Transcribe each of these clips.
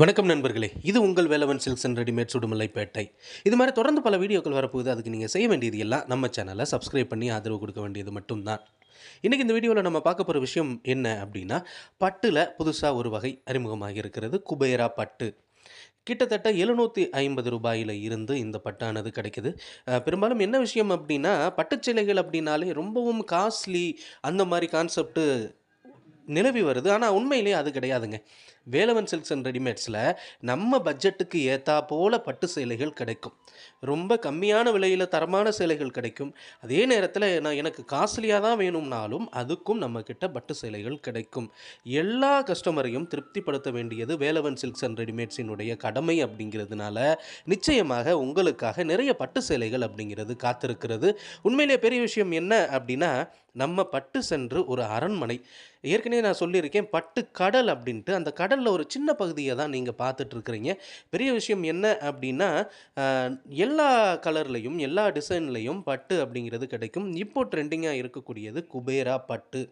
வணக்கம் நண்பர்களே. இது உங்கள் Velavan silks and readymade Sudumalaipettai. இது மாதிரி தொடர்ந்து பல வீடியோக்கள் வரப்போகுது. அதுக்கு நீங்கள் செய்ய வேண்டியது எல்லாம் நம்ம சேனலை சப்ஸ்கிரைப் பண்ணி ஆதரவு கொடுக்க வேண்டியது மட்டும்தான். இன்றைக்கி இந்த வீடியோவில் நம்ம பார்க்க போகிற விஷயம் என்ன அப்படின்னா பட்டில் புதுசாக ஒரு வகை அறிமுகமாக இருக்கிறது குபேரா பட்டு. கிட்டத்தட்ட எழுநூற்றி ஐம்பது ரூபாயில் இருந்து இந்த பட்டானது கிடைக்குது. பெரும்பாலும் என்ன விஷயம் அப்படின்னா பட்டுச்சேலைகள் அப்படின்னாலே ரொம்பவும் காஸ்ட்லி அந்த மாதிரி கான்செப்ட்டு நிலவி வருது. ஆனால் உண்மையிலேயே அது கிடையாதுங்க. வேலவன் சில்க்ஸ் அண்ட் ரெடிமேட்ஸில் நம்ம பட்ஜெட்டுக்கு ஏற்றா போல பட்டு சேலைகள் கிடைக்கும். ரொம்ப கம்மியான விலையில் தரமான சேலைகள் கிடைக்கும். அதே நேரத்தில் நான் எனக்கு காஸ்ட்லியாக தான் வேணும்னாலும் அதுக்கும் நம்மக்கிட்ட பட்டு சேலைகள் கிடைக்கும். எல்லா கஸ்டமரையும் திருப்திப்படுத்த வேண்டியது வேலவன் சில்க்ஸ் அண்ட் ரெடிமேட்ஸினுடைய கடமை அப்படிங்கிறதுனால நிச்சயமாக உங்களுக்காக நிறைய பட்டு சேலைகள் அப்படிங்கிறது காத்திருக்கிறது. உண்மையிலேயே பெரிய விஷயம் என்ன அப்படின்னா நம்ம பட்டு சென்று ஒரு அரண்மனை ஏற்கனவே நான் சொல்லியிருக்கேன் பட்டு கடல் அப்படின்ட்டு. அந்த கடலில் ஒரு சின்ன பகுதியை தான் நீங்கள் பார்த்துட்ருக்குறீங்க. பெரிய விஷயம் என்ன அப்படின்னா எல்லா கலர்லேயும் எல்லா டிசைன்லேயும் பட்டு அப்படிங்கிறது கிடைக்கும். இப்போ ட்ரெண்டிங்காக இருக்கக்கூடியது குபேரா பட்டு.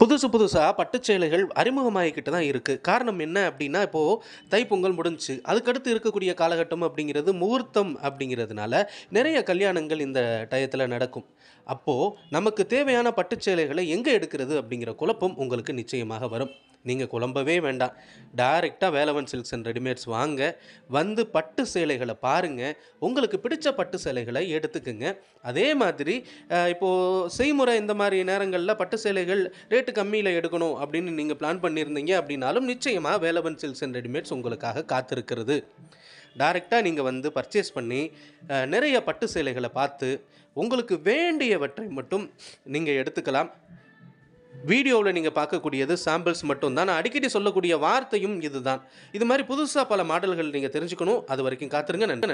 புதுசு புதுசாக பட்டுச்சேலைகள் அறிமுகமாகிக்கிட்டு தான் இருக்குது காரணம் என்ன அப்படின்னா இப்போது தைப்பொங்கல் முடிஞ்சுச்சு அதுக்கடுத்து இருக்கக்கூடிய காலகட்டம் அப்படிங்கிறது முகூர்த்தம் அப்படிங்கிறதுனால நிறைய கல்யாணங்கள் இந்த டயத்தில் நடக்கும். அப்போது நமக்கு தேவையான பட்டுச்சேலைகளை எங்கே எடுக்கிறது அப்படிங்கிற குழப்பம் உங்களுக்கு நிச்சயமாக வரும். நீங்கள் குழம்பவே வேண்டாம். டைரெக்டாக வேலவன் சில்க்ஸ் அண்ட் ரெடிமேட்ஸ் வாங்க. வந்து பட்டு சேலைகளை பாருங்கள் உங்களுக்கு பிடிச்ச பட்டு சேலைகளை எடுத்துக்குங்க. அதே மாதிரி இப்போது செய்முறை இந்த மாதிரி நேரங்களில் பட்டு சேலைகள் ரேட்டு கம்மியில் எடுக்கணும் அப்படின்னு நீங்கள் பிளான் பண்ணியிருந்தீங்க அப்படின்னாலும் நிச்சயமாக வேலவன் சில்ஸ் அண்ட் ரெடிமேட்ஸ் உங்களுக்காக காத்திருக்கிறது. டைரெக்டாக நீங்கள் வந்து பர்ச்சேஸ் பண்ணி நிறைய பட்டு சேலைகளை பார்த்து உங்களுக்கு வேண்டியவற்றை மட்டும் நீங்கள் எடுத்துக்கலாம். வீடியோவில் நீங்கள் பார்க்கக்கூடியது சாம்பிள்ஸ் மட்டும்தான். நான் அடிக்கடி சொல்லக்கூடிய வார்த்தையும் இதுதான். இது மாதிரி புதுசாக பல மாடல்கள் நீங்கள் தெரிஞ்சுக்கணும். அது வரைக்கும் காத்துருங்க. நன்றி.